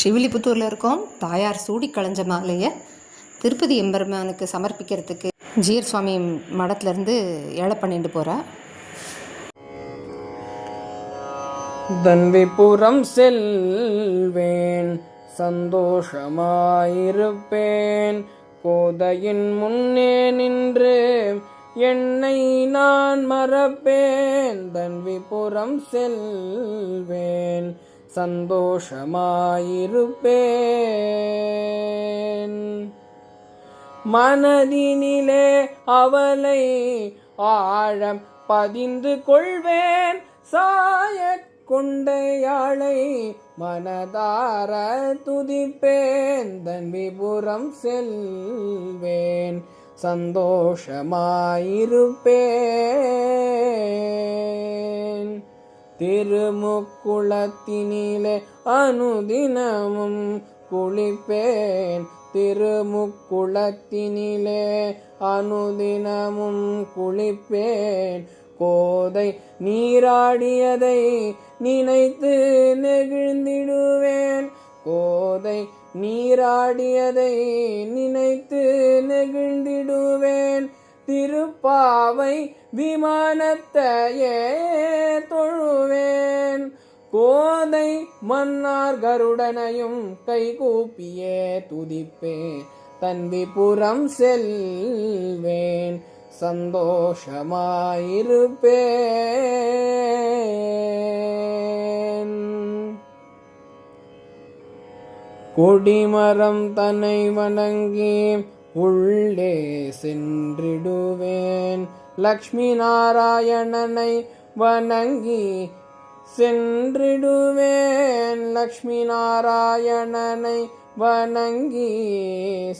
சிவிலிபுத்தூரில் இருக்கோம். தாயார் சூடி களைஞ்ச மாலையை திருப்பதி எம்பெருமானுக்கு சமர்ப்பிக்கிறதுக்கு ஜீர் சுவாமி மடத்துலேருந்து ஏழை பண்ணிட்டு போகிறா தன்விபுரம் செல்வேன் சந்தோஷமாயிருப்பேன். கோதையின் முன்னே நின்று என்னை நான் மறப்பேன். தன்விபுரம் செல்வேன் சந்தோஷமாயிருப்பேன். மனதினிலே அவளை ஆழம் பதிந்து கொள்வேன். சாய கொண்டையாளை மனதார துதிப்பேன். தன் விபுரம் செல்வேன். சந்தோஷமாயிருப்பேன். திருமுக்குளத்தினிலே அனுதினமும் குளிப்பேன். திருமுக்குளத்தினிலே அனுதினமும் குளிப்பேன். கோதை நீராடியதை நினைத்து நெகிழ்ந்திடுவேன். கோதை நீராடியதை நினைத்து நெகிழ்ந்திடுவேன். திருப்பாவை விமானத்தையே தொழுவேன். கோதை மன்னார் கருடனையும் கைகூப்பியே துதிப்பேன். தன்விபுரம் செல்வேன் சந்தோஷமாயிருப்பேன். கொடிமரம் தன்னை வணங்கி உள்ளே சென்றிடுவேன். லக்ஷ்மி நாராயணனை வணங்கி சென்றிடுவேன். லக்ஷ்மி நாராயணனை வணங்கி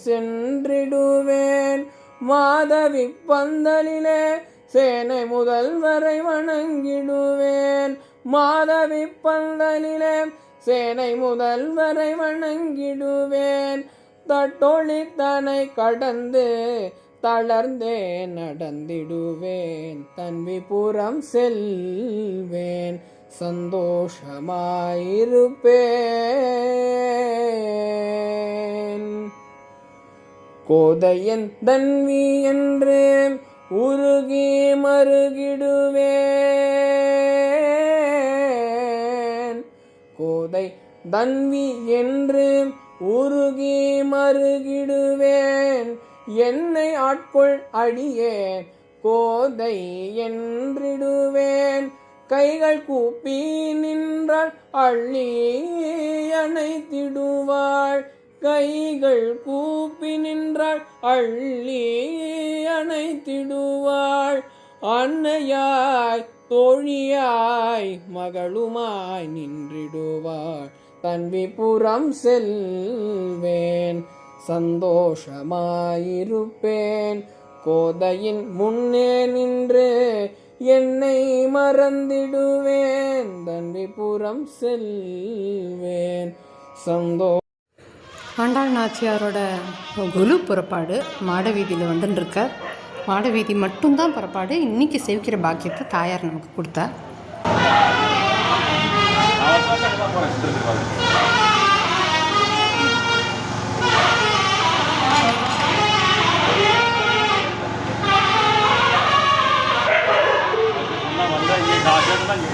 சென்றிடுவேன். மாதவி பந்தலிலே சேனை முதல்வரை வணங்கிடுவேன். மாதவி பந்தலிலே சேனை முதல்வரை வணங்கிடுவேன். தட்டொழித்தனை கடந்து தளர்ந்தே நடந்திடுவேன். தன்விபுரம் செல்வேன். சந்தோஷமாயிருப்பேன். கோதையன் தன்வி என்று உருகி மருகிடுவேன். கோதை தன்வி என்று உருகி மருகிடுவேன். என்னை ஆட்கொள் அடியே கோதை என்றிடுவேன். கைகள் கூப்பி நின்றால் அள்ளி அணைத்திடுவாள். கைகள் கூப்பி நின்றாள் அள்ளி அணைத்திடுவாள். அன்னையாய் தோழியாய் மகளுமாய் நின்றிடுவாள். தன்விபுரம் செல்வேன். சந்தோஷமாயிருப்பேன். கோதையின் முன்னே நின்று என்னை மறந்திடுவேன். தன்விபுரம் செல்வேன். சந்தோ ஆண்டாள் நாச்சியாரோட குரு புறப்பாடு மாடவீதியில் வந்துட்டுருக்க மாடவீதி மட்டும்தான் புறப்பாடு இன்னைக்கு சேவிக்கிற பாக்கியத்தை தாயார் நமக்கு கொடுத்தா. 那你。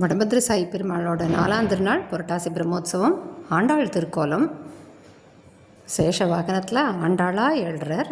வடபத்ர சாய் பெருமாளோட நாலாம் திருநாள் புரட்டாசி பிரம்மோத்சவம் ஆண்டாள் திருக்கோலம். சேஷ வாகனத்தில் ஆண்டாளாக எழுறார்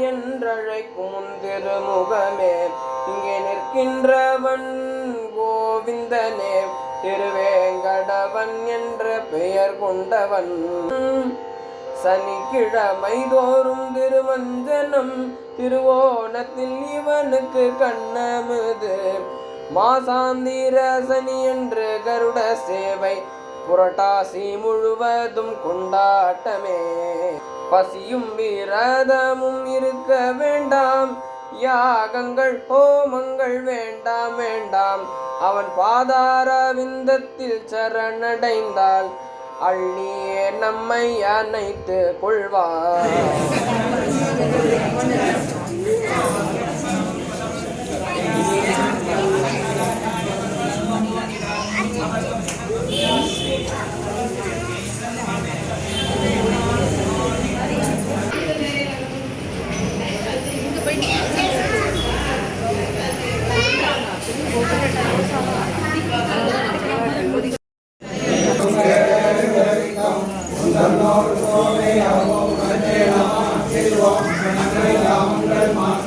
என்றழைக்கும் திருமுகமே. இங்கே நிற்கின்றவன் கோவிந்தனே. திருவேங்கடவன் என்ற பெயர் கொண்டவன். சனிக்கிழமை தோறும் திருமஞ்சனம் திருவோணத்தில் இவனுக்கு கண்ணமுது மாசாந்திர சனி என்று கருட சேவை புரட்டாசி முழுவதும் கொண்டாட்டமே. பசியும் விரதமும் இருக்க வேண்டாம். யாகங்கள் ஹோமங்கள் வேண்டாம் வேண்டாம். அவன் பாதார விந்தத்தில் சரணடைந்தால் அள்ளியே நம்மை அணைத்து கொள்வார் மங்கள் மாற்ற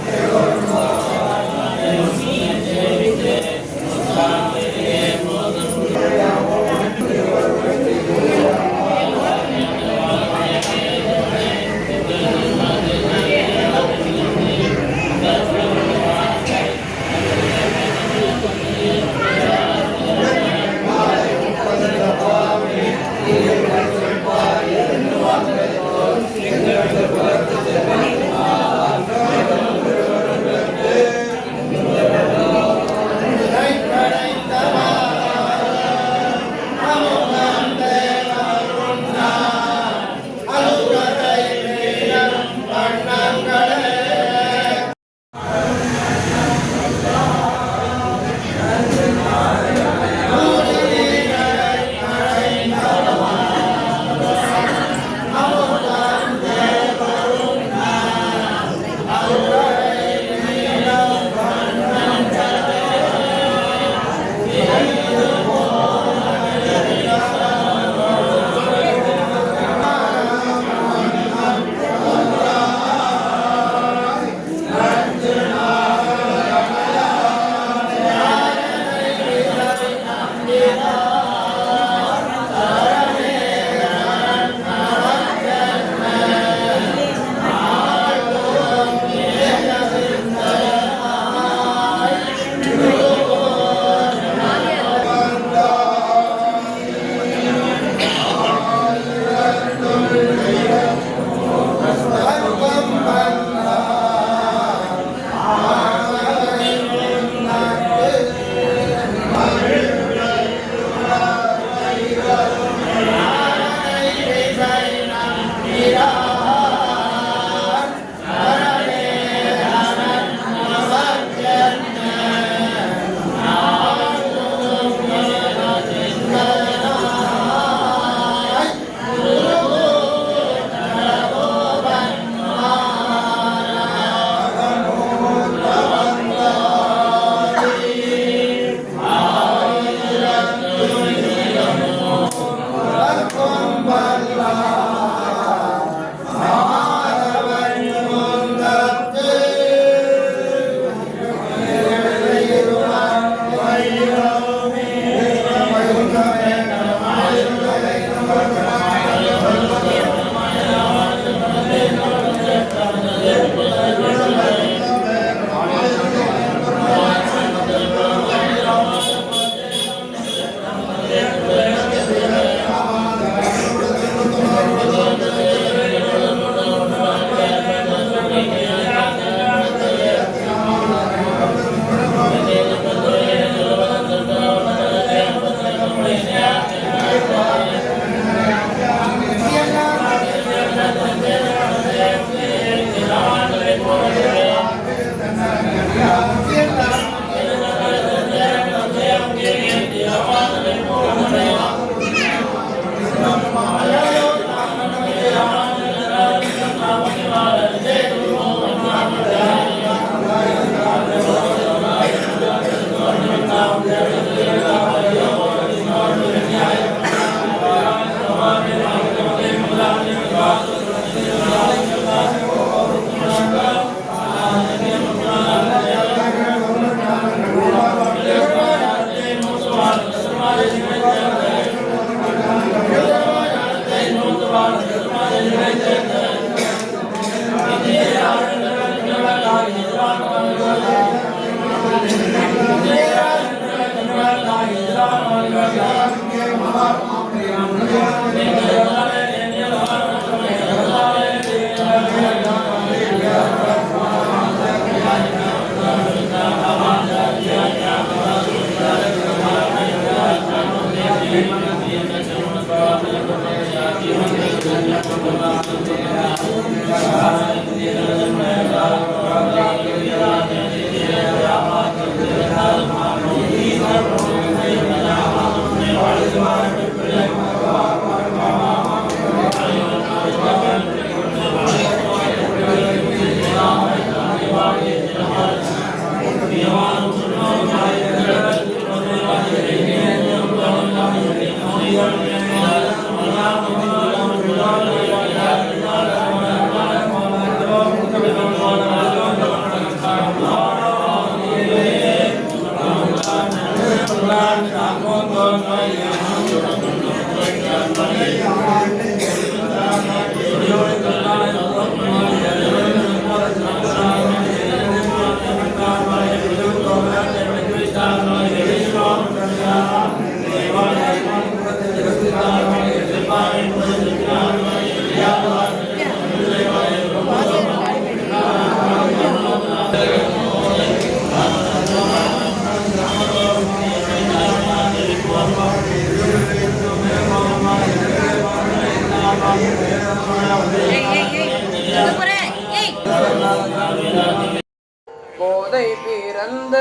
போதை பிறந்த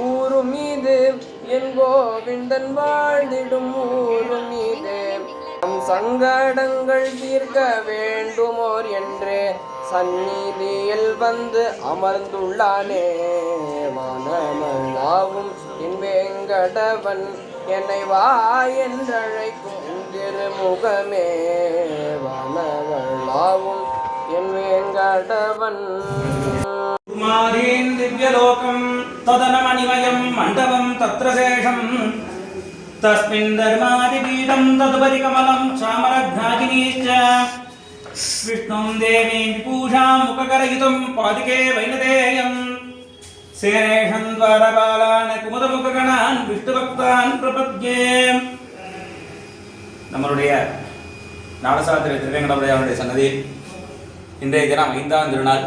ஊரு மீது என் கோவிந்தன் வாழ்ந்திடும் ஊரு மீது நம் சங்கடங்கள் தீர்க்க வேண்டுமோர் என்று சந்நிதியில் வந்து அமர்ந்துள்ளானே. மனமல்லாவும் என் வேங்கடவன் என்னை வா என்றழைக்கும் திருமுகமே. வனவல்லாவும் என் வேங்கடவன் कुमारीन् दिव्यलोकम् तदनमणिमयम् मण्डपम् तत्र शेषम् तस्मिन् धर्मादिपीठम् तदुपरि कमलम् चामरघ्नागिनीश्च विष्णुम् देवीम् विपूषाम् मुखकरयितुम् पादिके वैनदेयम् சேனேஷன் துவாரபாலான குமுதமுககணான் விஷ்ணுபக்தான் பிரபத்யே நம்மளுடைய நாடசாத்திர திருவேங்கடமுடையாருடைய சன்னதி இன்றைய தினம் ஐந்தாம் திருநாள்.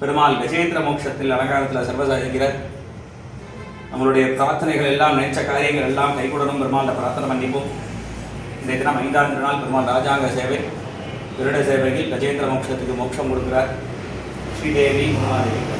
பெருமாள் கஜேந்திர மோட்சத்தில் அலங்காரத்தில் சர்வசாதிக்கிறார் நம்மளுடைய பிரார்த்தனைகள் எல்லாம் நினைச்ச காரியங்கள் எல்லாம் கைகூடணும். பெருமாள் பிரார்த்தனை பண்ணிப்போம். இன்றைய தினம் ஐந்தாம் திருநாள் பெருமாள் ராஜாங்க சேவை. திருட சேவையில் கஜேந்திர மோட்சத்துக்கு மோட்சம் கொடுக்கிறார். ஸ்ரீதேவி உமாதேவி.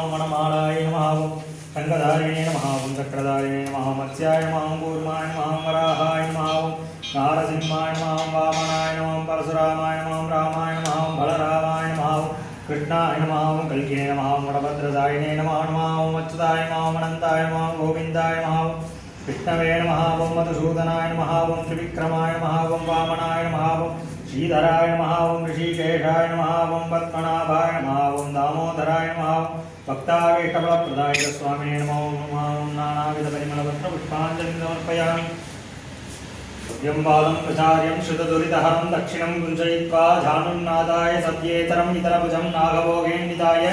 மாவும் வனமாலாய மாவும் கண்டதாரிணே மாவும் சக்கரதாரிணே மாவும் மத்ஸ்யாய மாவும் கூர்மாய மாவும் வராகாய மாவும் நாரசிம்மாய மாவும் வாமனாய மாவும் பரசுராமாய மாவும் ராமாய மாவும் பலராமாய மாவும் கிருஷ்ணாய மாவும் கல்கினே மாவும் வடபத்ரதாயினே நமான் மாவும் அச்சுதாய மாவும் அனந்தாய மாவும் கோவிந்தாய மாவும் விஷ்ணவே மகாவும் மதுசூதனாய மகாவும் திரிவிக்ரமாய மகாவும் வாமனாய மகாவும் ஸ்ரீதராய மகாவும் ரிஷிகேஷாய மகாவும் பத்மநாபாய மகாவும் தாமோதராய மகாவும் భక్తావేకబలప్రదాయక స్వామినే నమో నానావిధ పరిమళపత్ర పుష్పాంజలి సమర్పయామి సద్యం బాలం ప్రచార్యం శృతదురితహరం దక్షిణం గుంజయిత్వా ధానున్నాదాయ సత్యేతరం ఇతరభుజం నాగభోగేన్వితాయ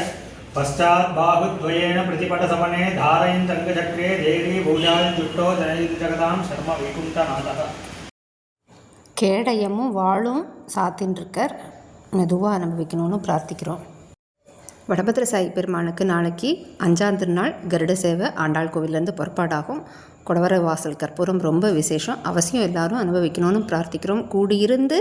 పశ్చాద్బాహుద్వయేన ప్రతిపటసమనే ధారయంతంగచక్రే దేవీ భూజాదిజుట్టో జగదాం శర్మ వైకుంఠనాథ கேடயமும் வாழும் சாத்தின்னு மெதுவாக அனுபவிக்கணும்னு பிரார்த்திக்கிறோம். வடபத்திர சாயி பெருமானுக்கு நாளைக்கு அஞ்சாம் திருநாள் கருட சேவை ஆண்டாள் கோவிலேருந்து புறப்பாடாகும். குடவர வாசல் கற்பூரம் ரொம்ப விசேஷம். அவசியம் எல்லாரும் அனுபவிக்கணும்னு பிரார்த்திக்கிறோம். கூடியிருந்து